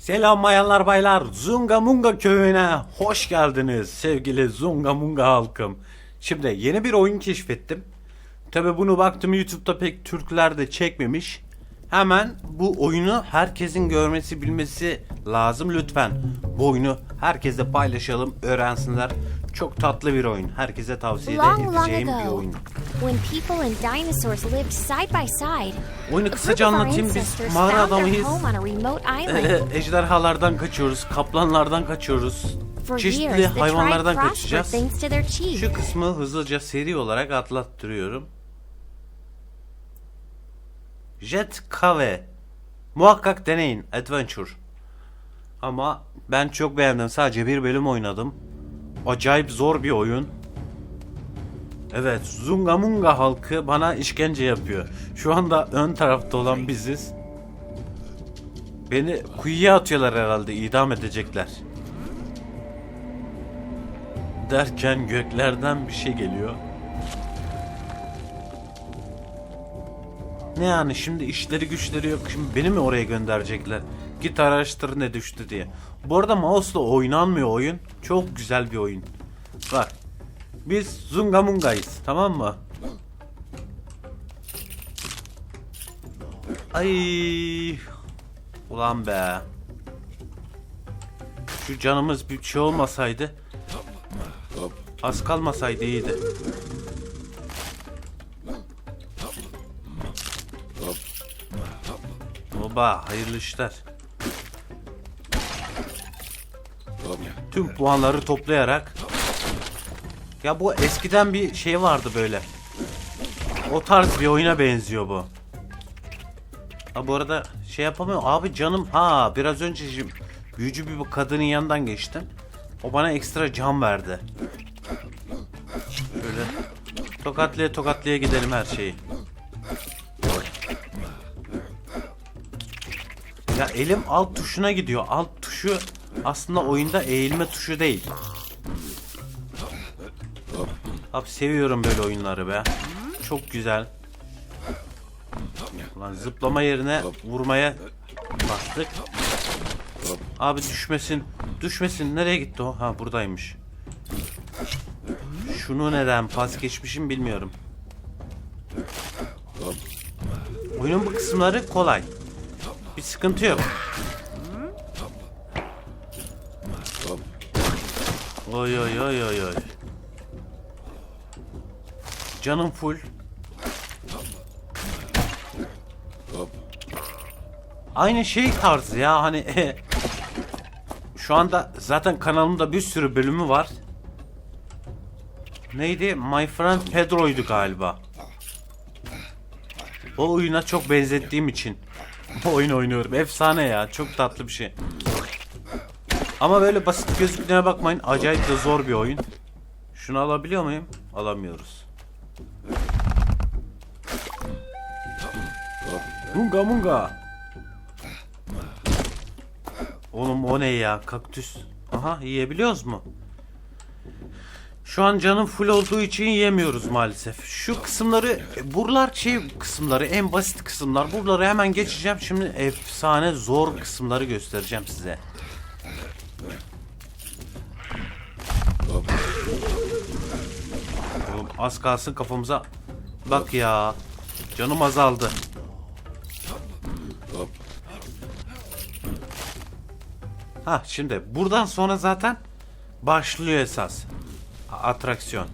Selam bayanlar baylar. Zunga Munga köyüne hoş geldiniz sevgili Zunga Munga halkım. Şimdi yeni bir oyun keşfettim. Tabi bunu baktım YouTube'da pek Türkler de çekmemiş. Hemen bu oyunu herkesin görmesi bilmesi lazım lütfen. Bu oyunu herkese paylaşalım öğrensinler. Çok tatlı bir oyun. Herkese tavsiye Long, long edeceğim bir ago, oyun. when people and dinosaurs lived side by side, Oyunu kısaca anlatayım. Biz mağara adamıyız. Ejderhalardan kaçıyoruz, kaplanlardan kaçıyoruz. Çeşitli hayvanlardan kaçacağız. Şu kısmı hızlıca seri olarak atlattırıyorum. Jet Cave. Muhakkak deneyin. Adventure. Ama ben çok beğendim. Sadece bir bölüm oynadım. Acayip zor bir oyun. Evet, Zungamunga halkı bana işkence yapıyor. Şu anda ön tarafta olan biziz. Beni kuyuya atıyorlar herhalde, idam edecekler. Derken göklerden bir şey geliyor. Ne yani şimdi işleri güçleri yok. Şimdi beni mi oraya gönderecekler? Git araştır ne düştü diye. Bu arada mouse'la oynanmıyor oyun. Çok güzel bir oyun. Bak. Biz Zungamunga'yız. Tamam mı? Ay. Ulan be. Şu canımız bir şey olmasaydı. Az kalmasaydı iyiydi. Oba hayırlı işler. Tüm puanları toplayarak ya bu eskiden bir şey vardı böyle. O tarz bir oyuna benziyor bu. Ha bu arada şey yapamıyorum. Abi canım ha biraz önce şimdi büyücü bir kadının yanından geçtim. O bana ekstra can verdi. Şöyle tokatlaya tokatlaya gidelim her şeyi. Ya elim alt tuşuna gidiyor. Alt tuşu aslında oyunda eğilme tuşu değil. Abi seviyorum böyle oyunları be. Çok güzel. Lan zıplama yerine vurmaya bastık. Abi düşmesin. Düşmesin. Nereye gitti o? Ha buradaymış. Şunu neden pas geçmişim bilmiyorum. Oyunun bu kısımları kolay. Bir sıkıntı yok. Oy oy oy oy oy. Canım full. Aynı şey tarzı ya hani şu anda zaten kanalımda bir sürü bölümü var. Neydi? My Friend Pedro'ydu galiba. O oyuna çok benzettiğim için bu oyun oynuyorum. Efsane ya. Çok tatlı bir şey. Ama böyle basit gözüktüğüne bakmayın. Acayip de zor bir oyun. Şunu alabiliyor muyum? Alamıyoruz. Munga munga. Oğlum o ne ya? Kaktüs. Aha yiyebiliyoruz mu? Şu an canım full olduğu için yiyemiyoruz maalesef. Şu kısımları, buralar şey kısımları, en basit kısımlar. Buraları hemen geçeceğim. Şimdi efsane zor kısımları göstereceğim size. Az kalsın kafamıza. Bak ya. Canım azaldı. Ha şimdi buradan sonra zaten başlıyor esas atraksiyon.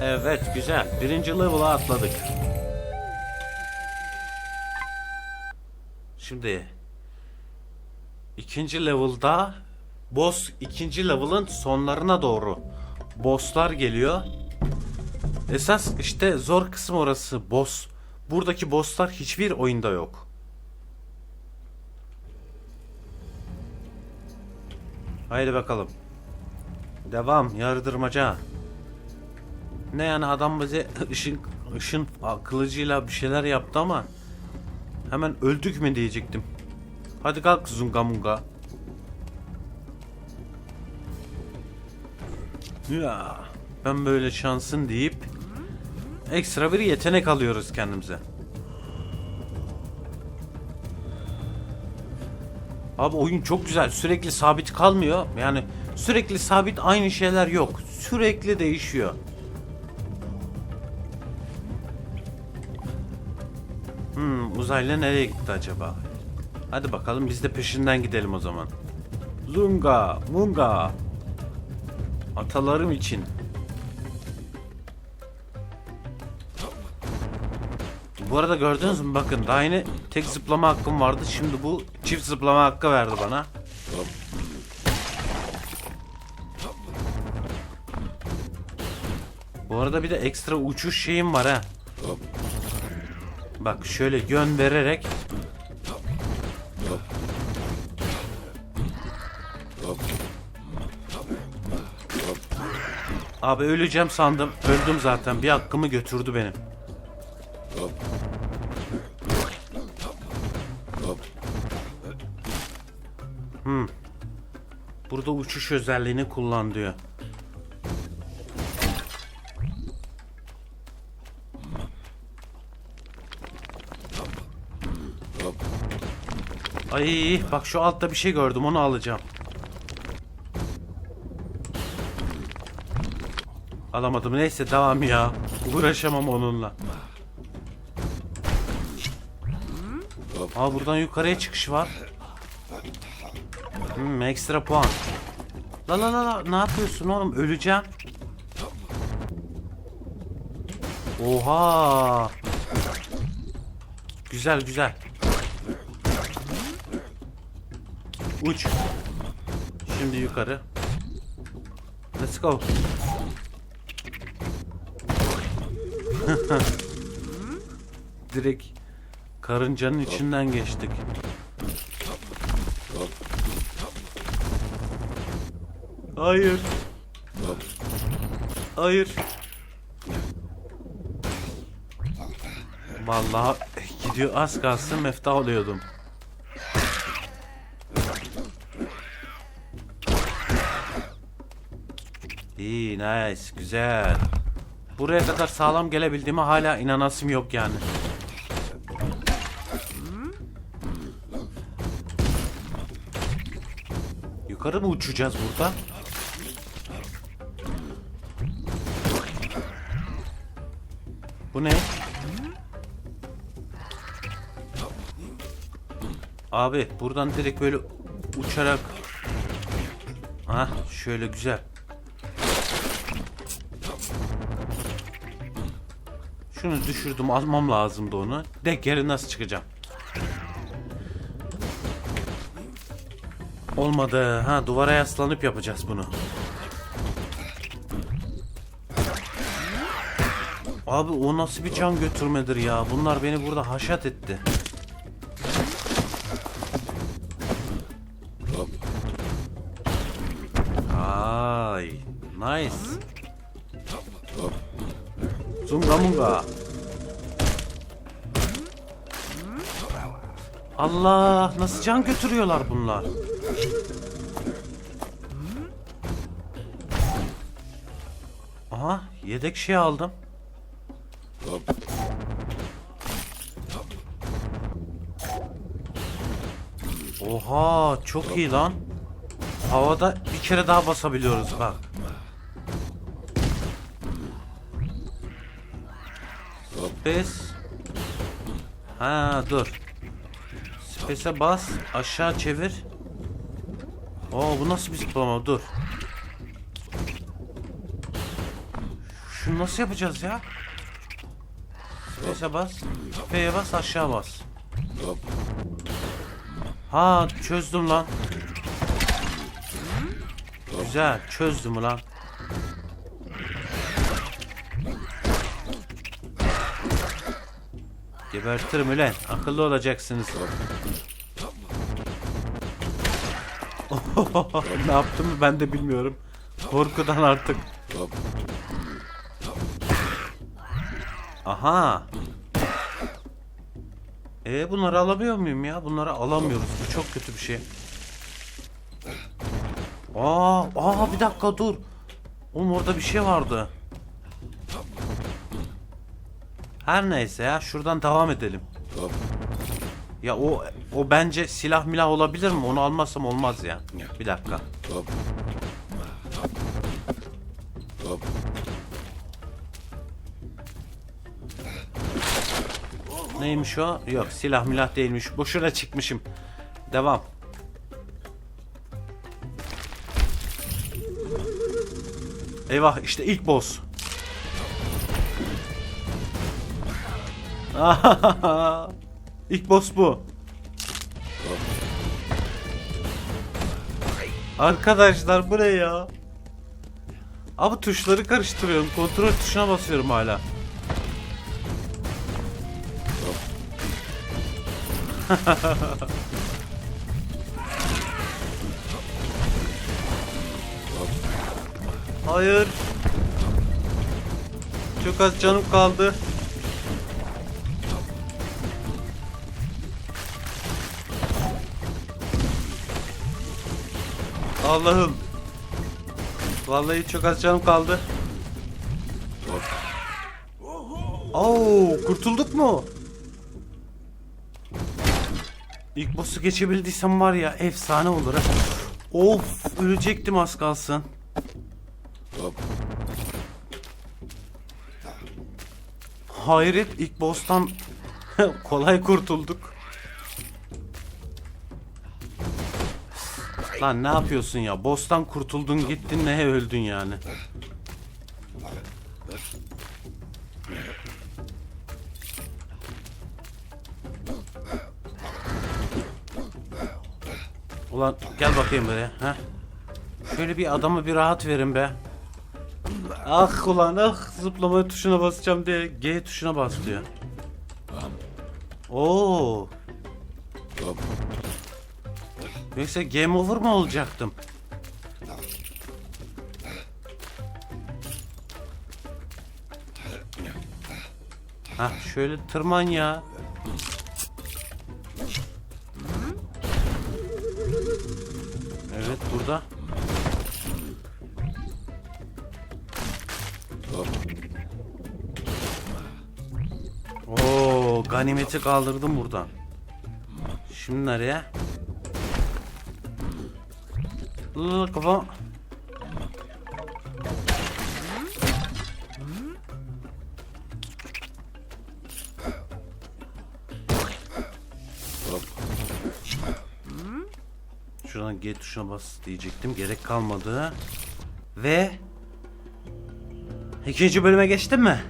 Evet güzel. Birinci level'a atladık. Şimdi ikinci level'da boss ikinci level'ın sonlarına doğru bosslar geliyor. Esas işte zor kısım orası boss. Buradaki bosslar hiçbir oyunda yok. Haydi bakalım. Devam yardırmaca. Ne yani adam bize ışın ışın kılıcıyla bir şeyler yaptı ama hemen öldük mü diyecektim. Hadi kalk zungamunga. Ya ben böyle şansın deyip ekstra bir yetenek alıyoruz kendimize. Abi oyun çok güzel. Sürekli sabit kalmıyor. Yani sürekli sabit aynı şeyler yok. Sürekli değişiyor. Hmm, uzaylı nereye gitti acaba? Hadi bakalım biz de peşinden gidelim o zaman. Zunga, munga. Atalarım için. Bu arada gördünüz mü bakın daha yeni tek zıplama hakkım vardı. Şimdi bu çift zıplama hakkı verdi bana. Bu arada bir de ekstra uçuş şeyim var ha. Bak şöyle yön vererek Abi öleceğim sandım. Öldüm zaten. Bir hakkımı götürdü benim. Hmm. Burada uçuş özelliğini kullan diyor. Ay bak şu altta bir şey gördüm onu alacağım. Alamadım neyse devam ya. Uğraşamam onunla. Aa buradan yukarıya çıkış var. Hmm, ekstra puan. La la la la ne yapıyorsun oğlum öleceğim. Oha. Güzel güzel. Uç. Şimdi yukarı. Let's go. Direkt karıncanın içinden geçtik. Hayır. Hayır. Vallahi gidiyor az kalsın mefta oluyordum. İyi nice güzel. Buraya kadar sağlam gelebildiğime hala inanasım yok yani. Yukarı mı uçacağız burada? Bu ne? Abi buradan direkt böyle uçarak Ha şöyle güzel. Şunu düşürdüm almam lazımdı onu. De geri nasıl çıkacağım? Olmadı. Ha duvara yaslanıp yapacağız bunu. Abi o nasıl bir can götürmedir ya? Bunlar beni burada haşat etti. Ay, nice. Zunga munga. Allah nasıl can götürüyorlar bunlar. Aha yedek şey aldım. Oha çok iyi lan. Havada bir kere daha basabiliyoruz bak. Space. Ha dur. Space'e bas. Aşağı çevir. Oo bu nasıl bir zıplama? Dur. Şunu nasıl yapacağız ya? Space'e bas. F'ye bas aşağı bas. Ha çözdüm lan. Güzel çözdüm lan. Gebertirim ulan. Akıllı olacaksınız. ne yaptığımı ben de bilmiyorum. Korkudan artık. Aha. E bunları alamıyor muyum ya? Bunları alamıyoruz. Bu çok kötü bir şey. Aa, aa bir dakika dur. Oğlum orada bir şey vardı. Her neyse ya şuradan devam edelim. Ya o o bence silah milah olabilir mi? Onu almazsam olmaz ya. Bir dakika. Hop. Hop. Neymiş o? Yok silah milah değilmiş. Boşuna çıkmışım. Devam. Eyvah işte ilk boss. ilk boss bu. Arkadaşlar bu ne ya? Abi tuşları karıştırıyorum. Kontrol tuşuna basıyorum hala. Hayır. Çok az canım kaldı. Allah'ım. Vallahi çok az canım kaldı. Oo, kurtulduk mu? İlk boss'u geçebildiysem var ya efsane olur ha. Of ölecektim az kalsın. Hayret ilk boss'tan kolay kurtulduk. Lan ne yapıyorsun ya? Boss'tan kurtuldun gittin neye öldün yani? Ulan gel bakayım buraya. Ha? Şöyle bir adamı bir rahat verin be. Ah ulan ah zıplama tuşuna basacağım diye G tuşuna bas diyor. Oo. Yoksa game over mı olacaktım? Ha şöyle tırman ya. Evet burada. Oo ganimeti kaldırdım buradan. Şimdi nereye? Iı, kafa. Hop. Şuradan G tuşuna bas diyecektim. Gerek kalmadı. Ve ikinci bölüme geçtim mi?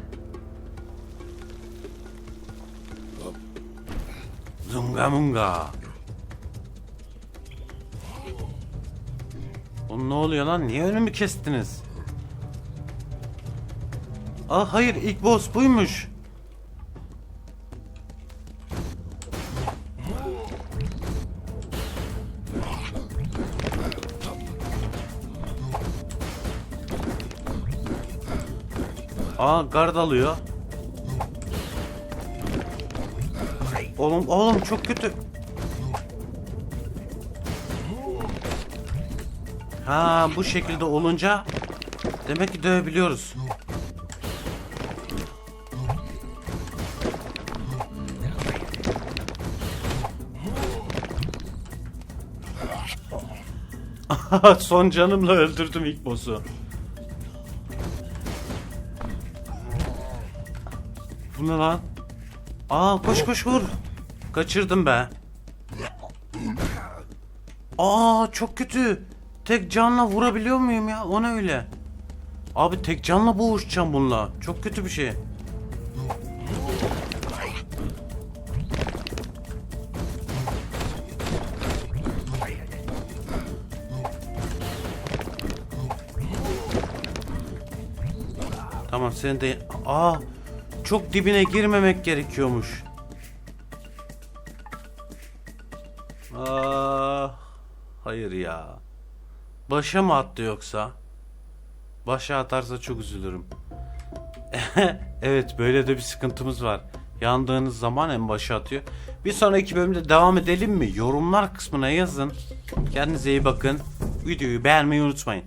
Zunga munga. Oğlum ne oluyor lan? Niye önümü kestiniz? Aa hayır ilk boss buymuş. Aa gard alıyor. Oğlum oğlum çok kötü. Ha bu şekilde olunca demek ki dövebiliyoruz. Son canımla öldürdüm ilk boss'u. Bu ne lan? Aa koş koş vur. Kaçırdım be. Aa çok kötü. Tek canla vurabiliyor muyum ya? O ne öyle? Abi tek canla boğuşacağım bununla. Çok kötü bir şey. Tamam sen de... Aa çok dibine girmemek gerekiyormuş. Aa, hayır ya. Başa mı attı yoksa? Başa atarsa çok üzülürüm. evet böyle de bir sıkıntımız var. Yandığınız zaman en başa atıyor. Bir sonraki bölümde devam edelim mi? Yorumlar kısmına yazın. Kendinize iyi bakın. Videoyu beğenmeyi unutmayın.